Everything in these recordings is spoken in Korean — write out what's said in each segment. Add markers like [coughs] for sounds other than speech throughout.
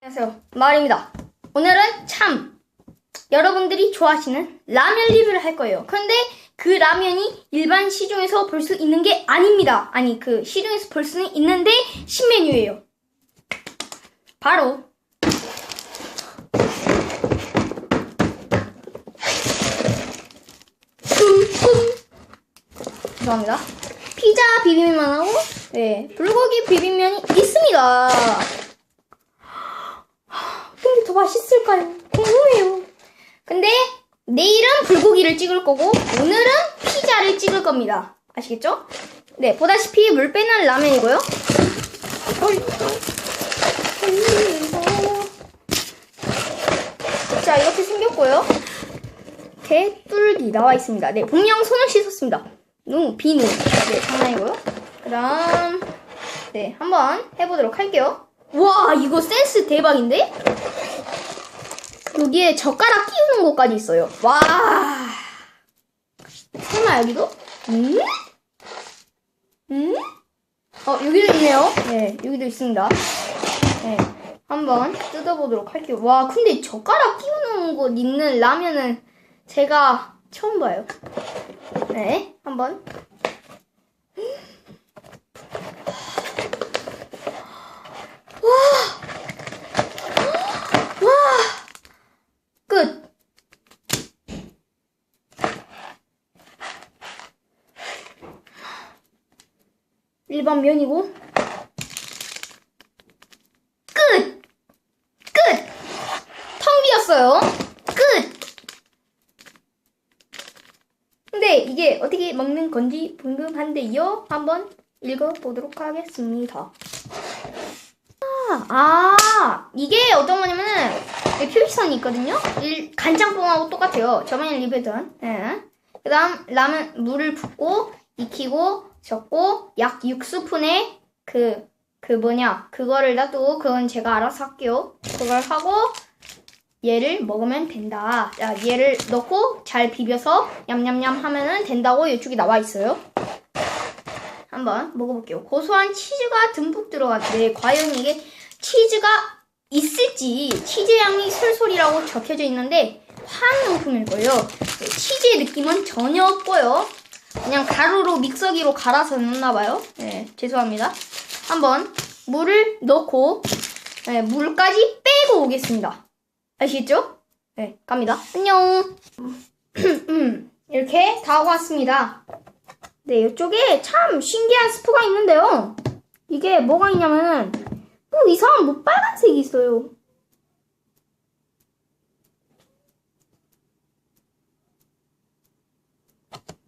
안녕하세요. 마을입니다. 오늘은 참 여러분들이 좋아하시는 라면 리뷰를 할 거예요. 그런데 그 라면이 일반 시중에서 볼 수 있는 게 아닙니다. 아니 그 시중에서 볼 수는 있는데 신메뉴예요. 바로 죄송합니다. 피자 비빔면 하고 네 불고기 비빔면이 있습니다. 근데 더 맛있을까요? 궁금해요. 근데 내일은 불고기를 찍을 거고 오늘은 피자를 찍을 겁니다. 아시겠죠? 네, 보다시피 물 빼는 라면이고요. 자, 이렇게 생겼고요. 이렇게 뚫기 나와 있습니다. 네, 분명 손을 씻었습니다. 누, 비누. 네, 장난이고요. 그 다음, 네, 한번 해보도록 할게요. 와, 이거 센스 대박인데? 여기에 젓가락 끼우는 곳까지 있어요. 와. 설마 여기도? 음? 음? 어, 여기도 있네요. 네, 여기도 있습니다. 네, 한번 뜯어보도록 할게요. 와, 근데 젓가락 끼우는 곳 있는 라면은 제가 처음 봐요. 네, 한번. 끝. 일반 면이고 끝. 끝. 텅 비었어요. 끝. 근데 이게 어떻게 먹는 건지 궁금한데요. 한번 읽어보도록 하겠습니다. 아, 이게 어떤 거냐면은, 표시선이 있거든요? 일, 간장뽕하고 똑같아요. 저번에 리뷰했던. 예. 그 다음, 라면, 물을 붓고, 익히고, 젓고, 약 6스푼에 그, 그 뭐냐, 그거를 놔두고, 그건 제가 알아서 할게요. 그걸 하고, 얘를 먹으면 된다. 자, 얘를 넣고, 잘 비벼서, 냠냠냠 하면은 된다고 이쪽에 나와 있어요. 한번 먹어볼게요. 고소한 치즈가 듬뿍 들어갔는데 과연 이게 치즈가 있을지 치즈 향이 솔솔이라고 적혀져 있는데 화학 용품일 거예요. 네, 치즈의 느낌은 전혀 없고요. 그냥 가루로 믹서기로 갈아서 넣나 봐요. 네, 죄송합니다. 한번 물을 넣고 네, 물까지 빼고 오겠습니다. 아시겠죠? 네, 갑니다. 안녕. 음, [clears throat] 이렇게 다 하고 왔습니다. 네, 이쪽에 참 신기한 스프가 있는데요. 이게 뭐가 있냐면은, 뭐 이상한 뭐 빨간색이 있어요.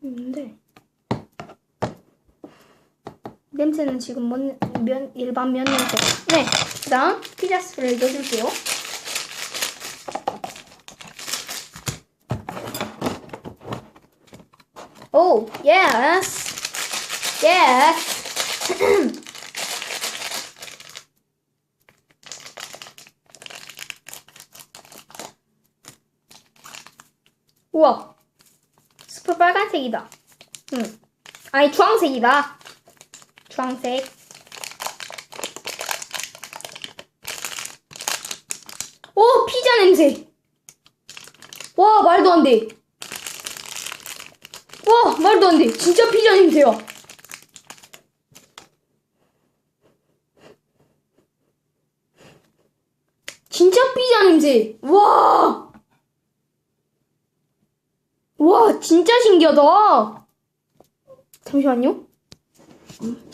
있는데, 냄새는 지금 뭔, 면, 일반 면 냄새. 네, 그 다음 피자 스프를 넣어줄게요. 오, yes. Yes. [clears throat] 우와. 스프 빨간색이다. 응. 아니, 주황색이다. 주황색. 오, 피자 냄새. 와, 말도 안 돼. 와 말도 안 돼. 진짜 피자 냄새야. 진짜 피자 냄새. 와. 와 진짜 신기하다. 잠시만요.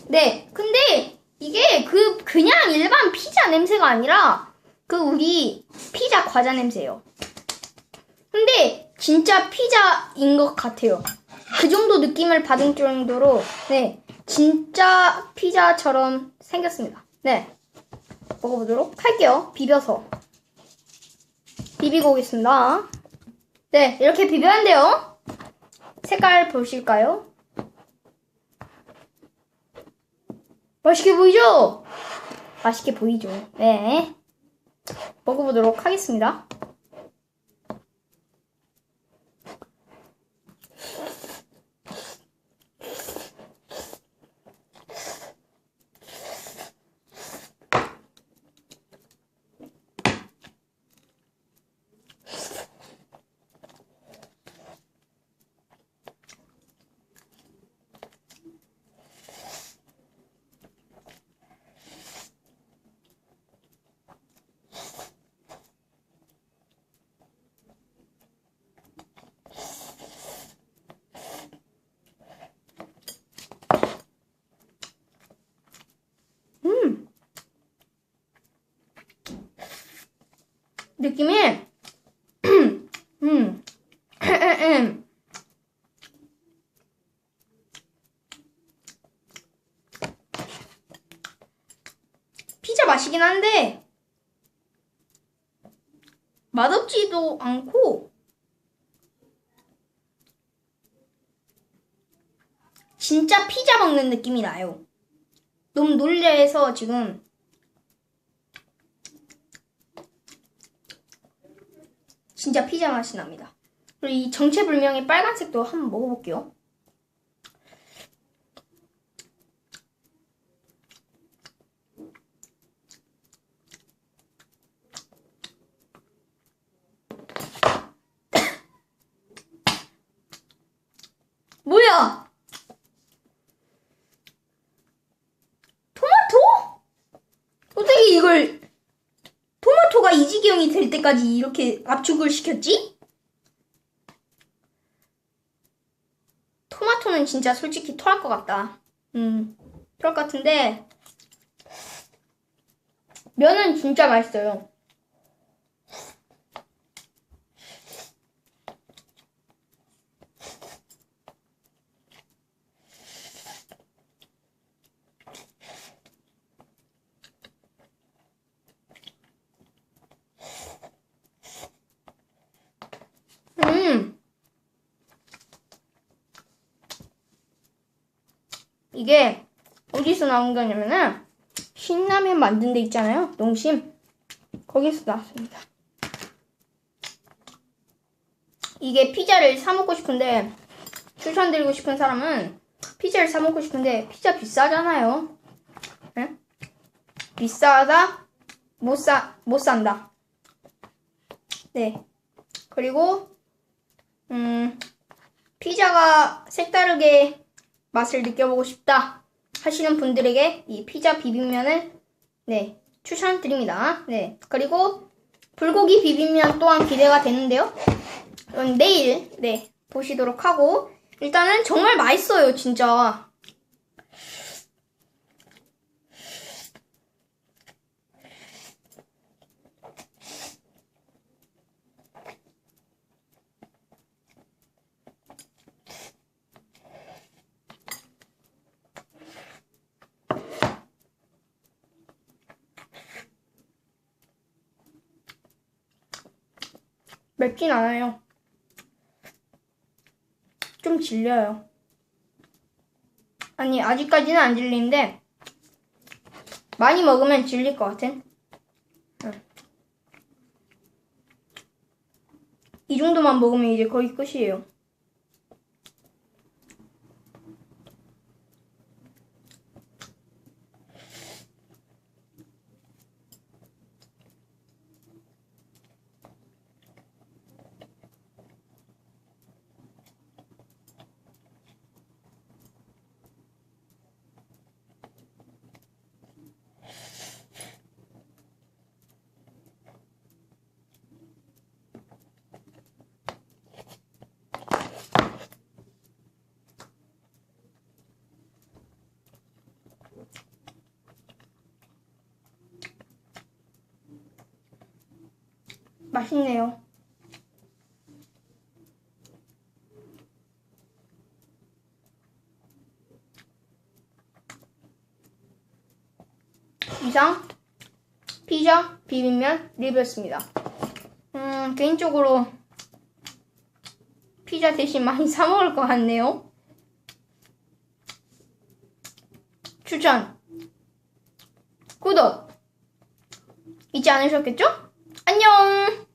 네, 근데 이게 그 그냥 일반 피자 냄새가 아니라 그 우리 피자 과자 냄새예요. 근데 진짜 피자인 것 같아요. 그 정도 느낌을 받은 정도로 네 진짜 피자처럼 생겼습니다. 네 먹어보도록 할게요. 비벼서 비비고 오겠습니다. 네 이렇게 비벼야 돼요. 색깔 보실까요? 맛있게 보이죠? 맛있게 보이죠. 네 먹어보도록 하겠습니다. 느낌이 [clears throat] 음. [clears throat] 피자 맛이긴 한데 맛없지도 않고 진짜 피자 먹는 느낌이 나요. 너무 놀래서 지금 진짜 피자 맛이 납니다. 그리고 이 정체불명의 빨간색도 한번 먹어볼게요. [coughs] 뭐야? 토마토? 어떻게 이걸 토마토가 이 지경이 될 때까지 이렇게 압축을 시켰지? 토마토는 진짜 솔직히 토할 것 같다. 음, 토할 것 같은데 면은 진짜 맛있어요. 음. 이게 어디서 나온 거냐면은 신라면 만든 데 있잖아요. 농심. 거기서 나왔습니다. 이게 피자를 사 먹고 싶은데 추천드리고 싶은 사람은 피자를 사 먹고 싶은데 피자 비싸잖아요. 네? 비싸다 못 사 못 산다. 네. 그리고 음, 피자가 색다르게 맛을 느껴보고 싶다 하시는 분들에게 이 피자 비빔면을 네, 추천드립니다. 네. 그리고 불고기 비빔면 또한 기대가 되는데요. 그럼 내일 네, 보시도록 하고 일단은 정말 맛있어요, 진짜. 맵진 않아요. 좀 질려요. 아니, 아직까지는 안 질리는데, 많이 먹으면 질릴 것 같은? 응. 이 정도만 먹으면 이제 거의 끝이에요. 맛있네요. 이상 피자 비빔면 리뷰였습니다. 음, 개인적으로 피자 대신 많이 [laughs] 사 먹을 것 같네요. 추천, 구독 잊지 않으셨겠죠? 안녕!